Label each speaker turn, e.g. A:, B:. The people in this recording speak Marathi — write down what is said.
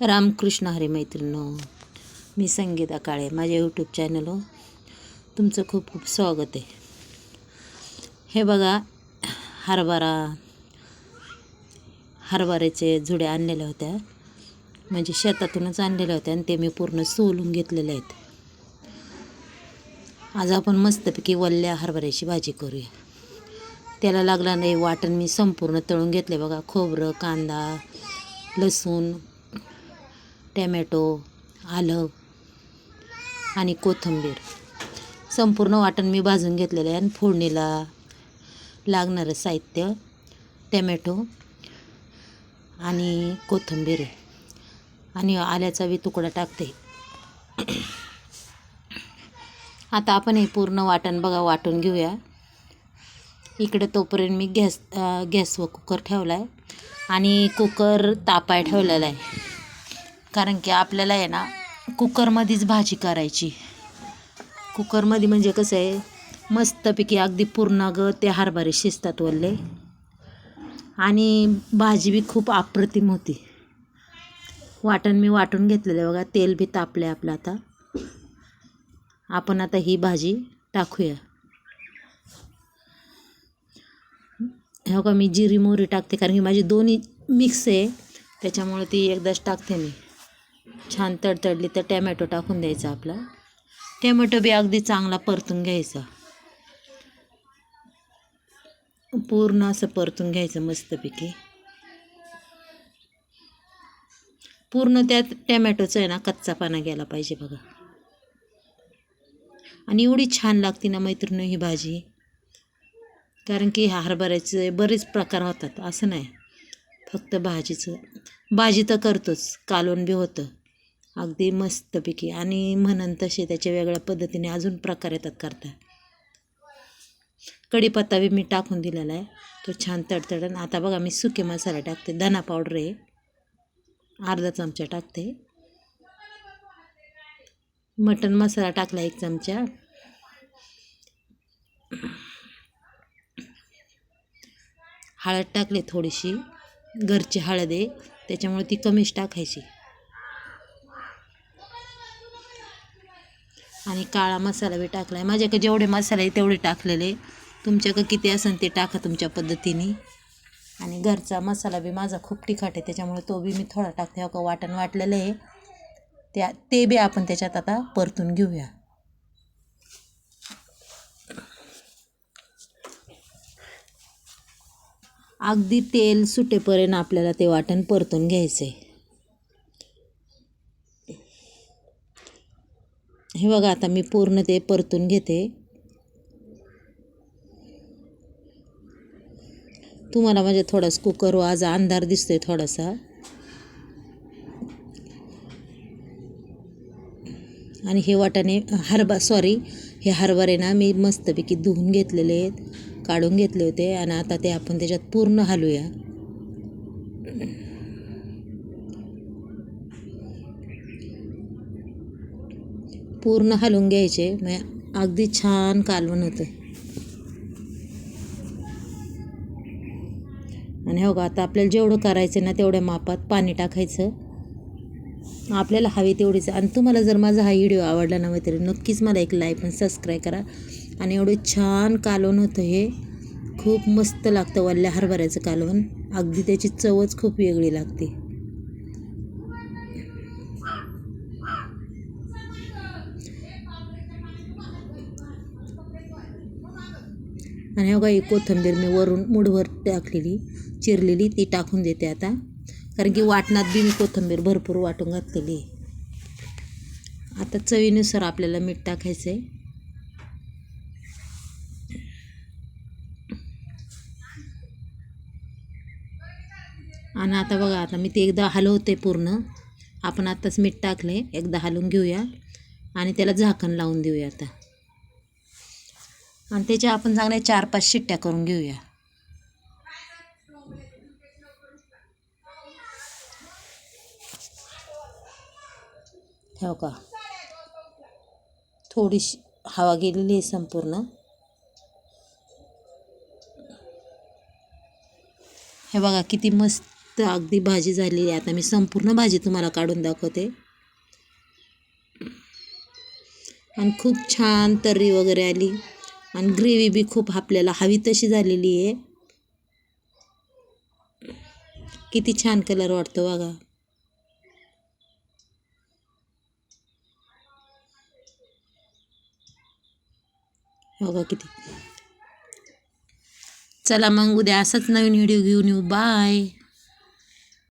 A: रामकृष्ण हरी मैत्रिणो मी संगीता काळे माझ्या यूट्यूब चॅनलवर तुमचं खूप खूप स्वागत आहे. हे बघा हरभरा हरभऱ्याचे जुड्या आणलेल्या होत्या म्हणजे शेतातूनच आणलेल्या होत्या आणि ते मी पूर्ण सोलून घेतलेले आहेत. आज आपण मस्तपैकी वल्ल्या हरभऱ्याची भाजी करूया. त्याला लागला नाही वाटण मी संपूर्ण तळून घेतले बघा खोबरं कांदा लसूण टॅमॅटो आलं आणि कोथिंबीर. संपूर्ण वाटण मी भाजून घेतलेलं आहे आणि फोडणीला लागणारं साहित्य टॅमॅटो आणि कोथिंबीर. आणि आल्याचा बी तुकडा टाकते. आता आपण हे पूर्ण वाटण बघा वाटून घेऊया. इकडे तोपर्यंत मी गॅस गॅसवर कुकर ठेवला आहे आणि कुकर तापाय ठेवलेला आहे. कारण की आपल्याला आहे ना कुकरमध्येच भाजी करायची. कुकरमध्ये म्हणजे कसं आहे मस्तपैकी अगदी पूर्ण ग ते हरभरे शिजतात वल्ले. आणि भाजी बी खूप अप्रतिम होती. वाटण मी वाटून घेतलेलं बघा तेल बी तापलं आपलं आता. आपण आता ही भाजी टाकूया. हो का मी जिरी मोहरी टाकते कारण की माझी दोन्ही मिक्स आहे त्याच्यामुळे ती एकदाच टाकते मी. छान तडतडली तर टॅमॅटो टाकून द्यायचा आपला. टॅमॅटो बी अगदी चांगला परतून घ्यायचा. पूर्ण असं परतून घ्यायचं मस्तपैकी. पूर्ण त्यात टॅमॅटोचा आहे ना कच्चा पाना गेला पाहिजे बघा. आणि एवढी छान लागते ना मैत्रिणी ही भाजी. कारण की हरभऱ्याचे बरेच प्रकार होतात असं नाही. फक्त भाजीचं. भाजी तर करतोच कालवण बी होतं. अगदी मस्तपैकी. आणि म्हणन तसे त्याच्या वेगळ्या पद्धतीने अजून प्रकार येतात करता. कढीपत्ता बी मी टाकून दिलेला आहे. तो छान तडतडन आता बघा मी सुके मसाला टाकते. धना पावडर आहे. अर्धा चमचा टाकते. मटन मसाला टाकला एक चमचा. हळद टाकली थोडीशी. घरची हळद आहे त्याच्यामुळे ती कमीच टाकायची. आणि काळा मसाला बी टाकला आहे माझ्याकडे जेवढे मसाले आहे तेवढे टाकलेले. तुमच्याकडे किती असेल ते टाका तुमच्या पद्धतीने. आणि घरचा मसाला बी माझा खूप तिखट आहे त्याच्यामुळे तो बी मी थोडा टाकते. हो का वाटण वाटलेलं आहे. त्या ते बी आपण त्याच्यात आता परतून घेऊया. अगदी तेल सुटेपर्यंत आपल्याला ते वाटण परतून घ्यायचं आहे हे बघा आता मी पूर्ण ते परतून घेते. तुम्हाला म्हणजे थोडासा कुकर आज अंधार दिसतोय थोडासा. आणि हे वाटाणे हरबा सॉरी हे हरभरे ना मी मस्तपैकी धुवून घेतलेले आहेत. काढून घेतले होते आणि आता ते आपण त्याच्यात पूर्ण हलूया पूर्ण हलवून घ्यायचे. मग अगदी छान कालवण होतं. आणि हो का आता आपल्याला जेवढं करायचं ना तेवढ्या मापात पाणी टाकायचं. आपल्याला हवी तेवढीच. आणि तुम्हाला जर माझा हा व्हिडिओ आवडला ना तरी नक्कीच मला एक लाईक आणि सबस्क्राईब करा. आणि एवढं छान कालवण होतं हे. खूप मस्त लागतं वल्ल्या हरभऱ्याचं कालवण. अगदी त्याची चवच खूप वेगळी लागते. आणि हो एक कोथिंबीर मी वरून मुठभर टाकलेली चिरलेली ती टाकून देते आता. कारण की वाटणात बी मी कोथिंबीर भरपूर वाटून घातलेली आता चवीनुसार आपल्याला मीठ टाकायचं आहे आणि आता बघा आता मी ते एकदा हलवते पूर्ण. आपण आत्ताच मीठ टाकले एकदा हलवून घेऊया. आणि त्याला झाकण लावून देऊया आता. आणि त्याच्या आपण चांगल्या चार पाच शिट्ट्या करून घेऊया. हो का? थोडीशी हवा गेलेली आहे संपूर्ण. हे बघा किती मस्त मस्त अगदी भाजी झालेली आहे. आता मी संपूर्ण भाजी तुम्हाला काढून दाखवते. आणि खूप छान तर्री वगैरे आली. आणि ग्रेव्ही बी खूप आपल्याला हवी तशी झालेली आहे. किती छान कलर वाटतो बघा. हो बघा किती. चला मग उद्या असाच नवीन व्हिडिओ घेऊन येऊ. बाय